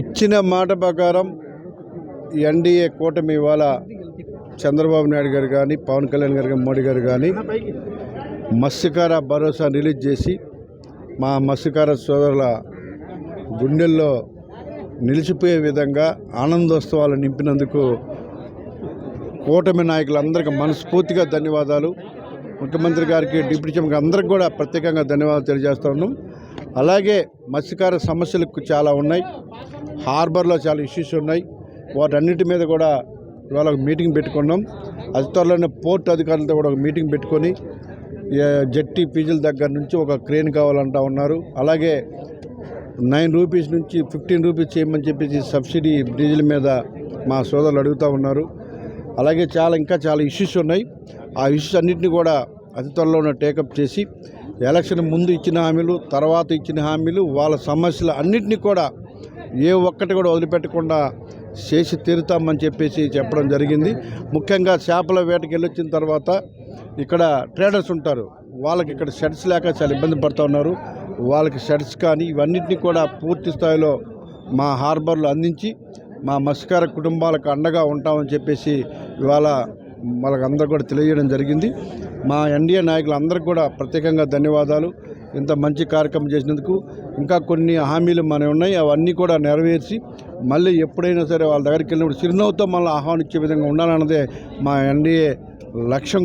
ఇచ్చిన మాట ప్రకారం ఎన్డీఏ కూటమి ఇవాళ చంద్రబాబు నాయుడు గారు కానీ పవన్ కళ్యాణ్ గారు కానీ మోడీ గారు కానీ మత్స్యకార భరోసా రిలీజ్ చేసి మా మత్స్యకార సోదరుల గుండెల్లో నిలిచిపోయే విధంగా ఆనందోత్సవాలు నింపినందుకు కూటమి నాయకులందరికీ మనస్ఫూర్తిగా ధన్యవాదాలు. ముఖ్యమంత్రి గారికి డిప్యూటీ చీఫ్ అందరికి కూడా ప్రత్యేకంగా ధన్యవాదాలు తెలియజేస్తున్నాం అలాగే మత్స్యకార సమస్యలకు చాలా ఉన్నాయి. హార్బర్లో చాలా ఇష్యూస్ ఉన్నాయి. వాటన్నిటి మీద కూడా ఇవాళ ఒక మీటింగ్ పెట్టుకున్నాం. అతి త్వరలోనే పోర్ట్ అధికారులతో కూడా ఒక మీటింగ్ పెట్టుకొని జట్టి పీజుల దగ్గర నుంచి ఒక క్రేన్ కావాలంటా ఉన్నారు. అలాగే నైన్ రూపీస్ నుంచి ఫిఫ్టీన్ రూపీస్ చేయమని చెప్పేసి సబ్సిడీ డీజిల్ మీద మా సోదరులు అడుగుతూ ఉన్నారు. అలాగే చాలా ఇంకా చాలా ఇష్యూస్ ఉన్నాయి. ఆ ఇష్యూస్ అన్నింటినీ కూడా అతి త్వరలోనే టేకప్ చేసి ఎలక్షన్ ముందు ఇచ్చిన హామీలు తర్వాత ఇచ్చిన హామీలు వాళ్ళ సమస్యలు అన్నింటినీ కూడా ఏ ఒక్కటి కూడా వదిలిపెట్టకుండా చేసి తీరుతామని చెప్పేసి చెప్పడం జరిగింది. ముఖ్యంగా చేపల వేటకి వెళ్ళొచ్చిన తర్వాత ఇక్కడ ట్రేడర్స్ ఉంటారు. వాళ్ళకి ఇక్కడ షెడ్స్ లేక చాలా ఇబ్బంది పడుతూ ఉన్నారు. వాళ్ళకి షెడ్స్ కానీ ఇవన్నిటిని కూడా పూర్తి స్థాయిలో మా హార్బర్లో అందించి మా మత్స్యకార కుటుంబాలకు అండగా ఉంటామని చెప్పేసి ఇవాళ వాళ్ళకి అందరూ కూడా తెలియజేయడం జరిగింది. మా ఎన్డీఏ నాయకులందరికీ కూడా ప్రత్యేకంగా ధన్యవాదాలు. ఇంత మంచి కార్యక్రమం చేసినందుకు ఇంకా కొన్ని హామీలు మన ఉన్నాయి. అవన్నీ కూడా నెరవేర్చి మళ్ళీ ఎప్పుడైనా సరే వాళ్ళ దగ్గరికి వెళ్ళినప్పుడు చిరునవ్వుతో మళ్ళీ ఆహ్వానించే విధంగా ఉండాలన్నదే మా ఎన్డీఏ లక్ష్యం.